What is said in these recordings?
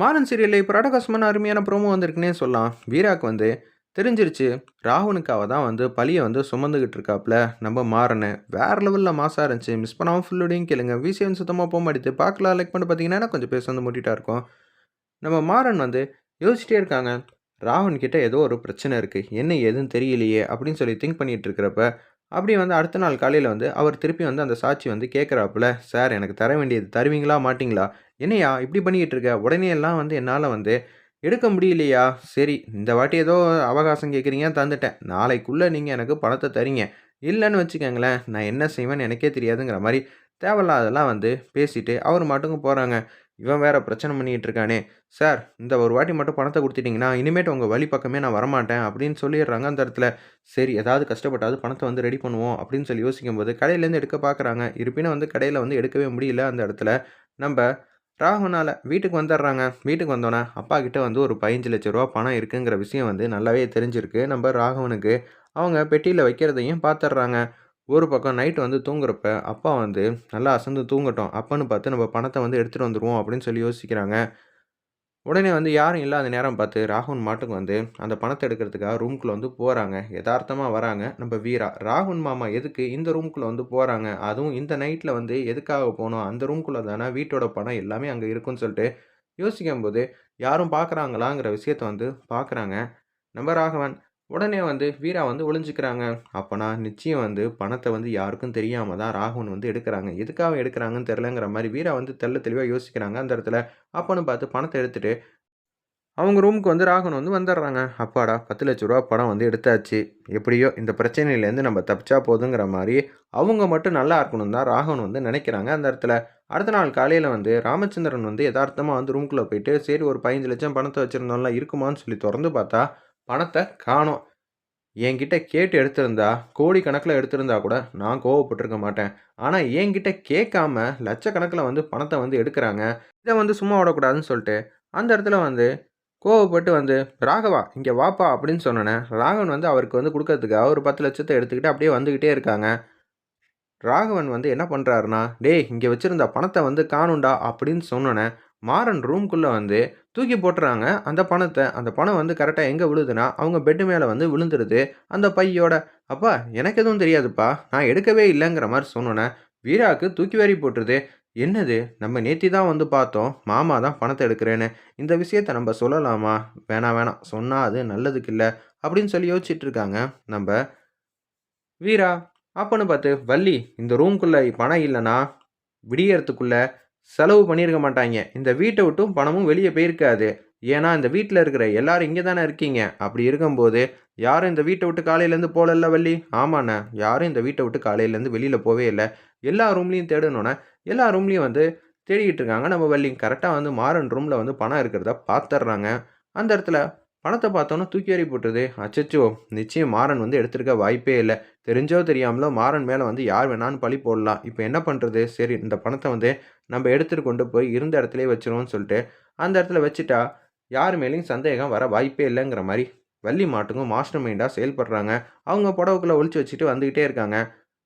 மாறன் சீரியலில் இப்போ ரடகாசமான அருமையான ப்ரோமோ வந்திருக்குன்னே சொல்லலாம். வீராக்கு வந்து தெரிஞ்சிருச்சு ராகுனுக்காக தான் வந்து பழியை வந்து சுமந்துக்கிட்டு இருக்காப்புல நம்ம மாறனு. வேற லெவலில் மாசாக இருந்துச்சு. மிஸ் பண்ணாமல் ஃபுல்லோடையும் கேளுங்க. விசிஎன் சுத்தமாக போக மாட்டேது. பார்க்கலாம். லைக் பண்ணி பார்த்தீங்கன்னா கொஞ்சம் பேச வந்து முட்டிட்டா இருக்கும். நம்ம மாறன் வந்து யோசிச்சிட்டே இருக்காங்க. ராகுன் கிட்ட ஏதோ ஒரு பிரச்சனை இருக்குது என்ன ஏதுன்னு தெரியலையே அப்படின்னு சொல்லி திங்க் பண்ணிட்டு இருக்கிறப்ப அப்படி வந்து அடுத்த நாள் காலையில் வந்து அவர் திருப்பி வந்து அந்த சாட்சி வந்து கேட்குறாப்புல சார் எனக்கு தர வேண்டியது தருவீங்களா மாட்டிங்களா? என்னையா இப்படி பண்ணிக்கிட்டு இருக்க உடனே எல்லாம் வந்து என்னால் வந்து எடுக்க முடியலையா? சரி இந்த வாட்டி ஏதோ அவகாசம் கேட்குறீங்க தந்துட்டேன். நாளைக்குள்ளே நீங்கள் எனக்கு பணத்தை தரீங்க. இல்லைன்னு வச்சுக்கோங்களேன் நான் என்ன செய்வேன்னு எனக்கே தெரியாதுங்கிற மாதிரி தேவையில்லாதெல்லாம் வந்து பேசிட்டு அவர் மட்டும் போகிறாங்க இவன் வேறு பிரச்சனை பண்ணிகிட்டு இருக்கானே. சார் இந்த ஒரு வாட்டி மட்டும் பணத்தை கொடுத்துட்டிங்கன்னா இனிமேட்டு உங்கள் வழி பக்கமே நான் வரமாட்டேன் அப்படின்னு சொல்லிடுறாங்க அந்த இடத்துல. சரி ஏதாவது கஷ்டப்பட்டாவது பணத்தை வந்து ரெடி பண்ணுவோம் அப்படின்னு சொல்லி யோசிக்கும் போது கடையிலேருந்து எடுக்க பார்க்குறாங்க இருப்பினும் வந்து கடையில் வந்து எடுக்கவே முடியல அந்த இடத்துல. நம்ம ராகுனால் வீட்டுக்கு வந்துடுறாங்க. வீட்டுக்கு வந்தோன்னே அப்பா கிட்டே வந்து ஒரு பதினஞ்சு லட்ச ரூபா பணம் இருக்குங்கிற விஷயம் வந்து நல்லாவே தெரிஞ்சிருக்கு. நம்ம ராகவனுக்கு அவங்க பெட்டியில் வைக்கிறதையும் பார்த்துட்றாங்க ஒரு பக்கம் நைட்டு வந்து தூங்குறப்ப அப்பா வந்து நல்லா அசந்து தூங்கட்டும். அப்பன்னு பார்த்து நம்ம பணத்தை வந்து எடுத்துகிட்டு வந்துடுவோம் அப்படின்னு சொல்லி யோசிக்கிறாங்க. உடனே வந்து யாரும் இல்லாத நேரம் பார்த்து ராகுன் மாட்டுக்கு வந்து அந்த பணத்தை எடுக்கிறதுக்காக ரூம்குள்ளே வந்து போகிறாங்க யதார்த்தமாக வராங்க. நம்ம வீரா ராகுன் மாமா எதுக்கு இந்த ரூம்குள்ளே வந்து போகிறாங்க அதுவும் இந்த நைட்டில் வந்து எதுக்காக போகணும் அந்த ரூம்குள்ளே தானே வீட்டோட பணம் எல்லாமே அங்கே இருக்குன்னு சொல்லிட்டு யோசிக்கும் போது யாரும் பார்க்குறாங்களாங்கிற விஷயத்த வந்து பார்க்குறாங்க. நம்ம ராகவன் உடனே வந்து வீரா வந்து ஒளிஞ்சிக்கிறாங்க. அப்போனா நிச்சயம் வந்து பணத்தை வந்து யாருக்கும் தெரியாமல் தான் ராகுவன் வந்து எடுக்கிறாங்க. எதுக்காக எடுக்கிறாங்கன்னு தெரிலங்கிற மாதிரி வீரா வந்து தெல்ல தெளிவாக யோசிக்கிறாங்க அந்த இடத்துல. அப்போன்னு பார்த்து பணத்தை எடுத்துகிட்டு அவங்க ரூமுக்கு வந்து ராகவன் வந்து வந்துடுறாங்க. அப்பாடா பத்து லட்ச ரூபா பணம் வந்து எடுத்தாச்சு. எப்படியோ இந்த பிரச்சனையிலேருந்து நம்ம தப்பிச்சா போதுங்கிற மாதிரி அவங்க மட்டும் நல்லா இருக்கணும் தான் ராகவன் வந்து நினைக்கிறாங்க அந்த இடத்துல. அடுத்த நாள் காலையில் வந்து ராமச்சந்திரன் வந்து யதார்த்தமாக வந்து ரூம்குள்ளே போயிட்டு சரி ஒரு பதினஞ்சு லட்சம் பணத்தை வச்சுருந்தோம்லாம் இருக்குமான்னு சொல்லி திறந்து பார்த்தா பணத்தை காணோம். என்கிட்ட கேட்டு எடுத்திருந்தா கோடிக்கணக்கில் எடுத்திருந்தா கூட நான் கோவப்பட்டிருக்க மாட்டேன். ஆனால் என்கிட்ட கேட்காம லட்சக்கணக்கில் வந்து பணத்தை வந்து எடுக்கிறாங்க. இதை வந்து சும்மா விடக்கூடாதுன்னு சொல்லிட்டு அந்த இடத்துல வந்து கோவப்பட்டு வந்து ராகவா இங்கே வாப்பா அப்படின்னு சொன்னேன் ராகவன் வந்து அவருக்கு வந்து கொடுக்கறதுக்காக ஒரு பத்து லட்சத்தை எடுத்துக்கிட்டு அப்படியே வந்துக்கிட்டே இருக்காங்க. ராகவன் வந்து என்ன பண்ணுறாருனா டேய் இங்கே வச்சுருந்த பணத்தை வந்து காணுண்டா அப்படின்னு சொன்னோன்னே மாறன் ரூம்குள்ளே வந்து தூக்கி போட்டுறாங்க. அந்த பணத்தை அந்த பணம் வந்து கரெக்டாக எங்கே விழுதுன்னா அவங்க பெட்டு மேலே வந்து விழுந்துருது. அந்த பையோட அப்பா எனக்கு எதுவும் தெரியாதுப்பா. நான் எடுக்கவே இல்லைங்கிற மாதிரி சொன்னோன்னே வீராவுக்கு தூக்கி வாரி போட்டுருது. என்னது? நம்ம நேத்தி தான் வந்து பார்த்தோம். மாமா தான் பணத்தை எடுக்கிறேன்னு. இந்த விஷயத்த நம்ம சொல்லலாமா? வேணாம் வேணாம். சொன்னால் அது நல்லதுக்கு இல்லை அப்படின்னு சொல்லி யோசிச்சுட்டு இருக்காங்க. நம்ம வீரா அப்பன்னு பார்த்து வள்ளி இந்த ரூம்குள்ளே பணம் இல்லைன்னா விடியறதுக்குள்ளே செலவு பண்ணியிருக்க மாட்டாங்க. இந்த வீட்டை விட்டும் பணமும் வெளியே போயிருக்காது. ஏன்னா இந்த வீட்டில் இருக்கிற எல்லாரும் இங்கே தானே இருக்கீங்க. அப்படி இருக்கும்போது யாரும் இந்த வீட்டை விட்டு காலையிலேருந்து போகலல்ல வள்ளி? ஆமாண்ணே. யாரும் இந்த வீட்டை விட்டு காலையிலேருந்து வெளியில் போவே இல்லை. எல்லா ரூம்லேயும் தேடணுன்னா எல்லா ரூம்லேயும் வந்து தேடிக்கிட்டு இருக்காங்க நம்ம வள்ளி. கரெக்டாக வந்து மாறன் ரூமில் வந்து பணம் இருக்கிறத பார்த்துட்றாங்க அந்த இடத்துல பணத்தை பார்த்தோன்னா தூக்கி எறி போட்டுருது. அச்சச்சோ நிச்சயம் மாறன் வந்து எடுத்திருக்க வாய்ப்பே இல்லை. தெரிஞ்சோ தெரியாமலோ மாறன் மேலே வந்து யார் வேணாலும் பழி போடலாம். இப்போ என்ன பண்ணுறது சரி இந்த பணத்தை வந்து நம்ம எடுத்துகிட்டு கொண்டு போய் இருந்த இடத்துல வச்சிருவோம்னு சொல்லிட்டு அந்த இடத்துல வச்சுட்டா யார் மேலேயும் சந்தேகம் வர வாய்ப்பே இல்லைங்கிற மாதிரி வள்ளி மாட்டுக்கும் மாஸ்டர் மைண்டாக செயல்படுறாங்க. அவங்க புடவுக்குள்ளே ஒழிச்சு வச்சுட்டு வந்துக்கிட்டே இருக்காங்க.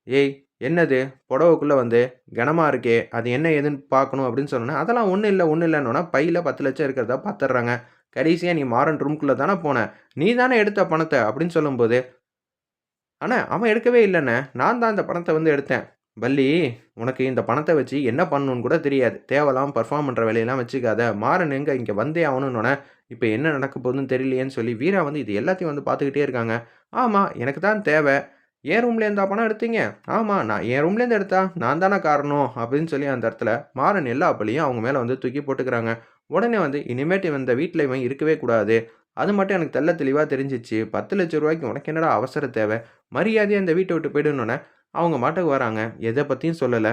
ஏய் என்னது? புடவுக்குள்ளே வந்து கனமாக இருக்கே. அது என்ன ஏதுன்னு பார்க்கணும் அப்படின்னு சொன்னோன்னே அதெல்லாம் ஒன்றும் இல்லை ஒன்றும் இல்லைன்னா பையில் பத்து லட்சம் இருக்கிறதா பார்த்துட்றாங்க கடைசியாக நீ மாறன் ரூம்குள்ளே தானே போன? நீ தானே எடுத்த பணத்தை? அப்படின்னு சொல்லும்போது ஆனால் அவன் எடுக்கவே இல்லைண்ணே. நான் தான் இந்த பணத்தை வந்து எடுத்தேன். வள்ளி உனக்கு இந்த பணத்தை வச்சு என்ன பண்ணணும்னு கூட தெரியாது. தேவலாம் பர்ஃபார்ம் பண்ணுற வேலையெல்லாம் வச்சுக்காத. மாறன் எங்கே? இங்கே வந்தே ஆகணுன்னொன்னே இப்போ என்ன நடக்க போகுதுன்னு தெரியலையேன்னு சொல்லி வீரா வந்து இது எல்லாத்தையும் வந்து பார்த்துக்கிட்டே இருக்காங்க. ஆமாம் எனக்கு தான் தேவை. என் ரூம்லேருந்தா பணம் எடுத்தீங்க. ஆமாம் நான் என் ரூம்லேருந்து எடுத்தா நான் தானே காரணம் அப்படின்னு சொல்லி அந்த இடத்துல மாறன் எல்லா அப்பளையும் அவங்க மேலே வந்து தூக்கி போட்டுக்கிறாங்க. உடனே வந்து இனிமேட்டு இந்த வீட்டில் இவன் இருக்கவே கூடாது. அது மட்டும் எனக்கு தெல்ல தெளிவாக தெரிஞ்சிச்சு. பத்து லட்ச ரூபாய்க்கு உனக்கு என்னடா அவசர தேவை? மரியாதையாக இந்த வீட்டை விட்டு போயிடணுன்னே அவங்க மாட்டுக்கு வராங்க. எதை பற்றியும் சொல்லலை.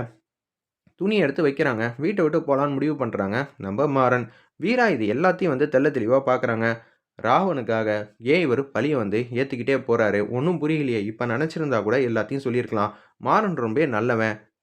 துணி எடுத்து வைக்கிறாங்க. வீட்டை விட்டு போகலான்னு முடிவு பண்ணுறாங்க நம்ம மாறன். வீரா இது எல்லாத்தையும் வந்து தெல்ல தெளிவாக பார்க்குறாங்க ராவனுக்காக ஏன் இவர் பழியை வந்து ஏற்றுக்கிட்டே போகிறாரு ஒன்றும் புரியலையே. இப்போ நினச்சிருந்தா கூட எல்லாத்தையும் சொல்லியிருக்கலாம். மாறன் ரொம்ப நல்லவன்.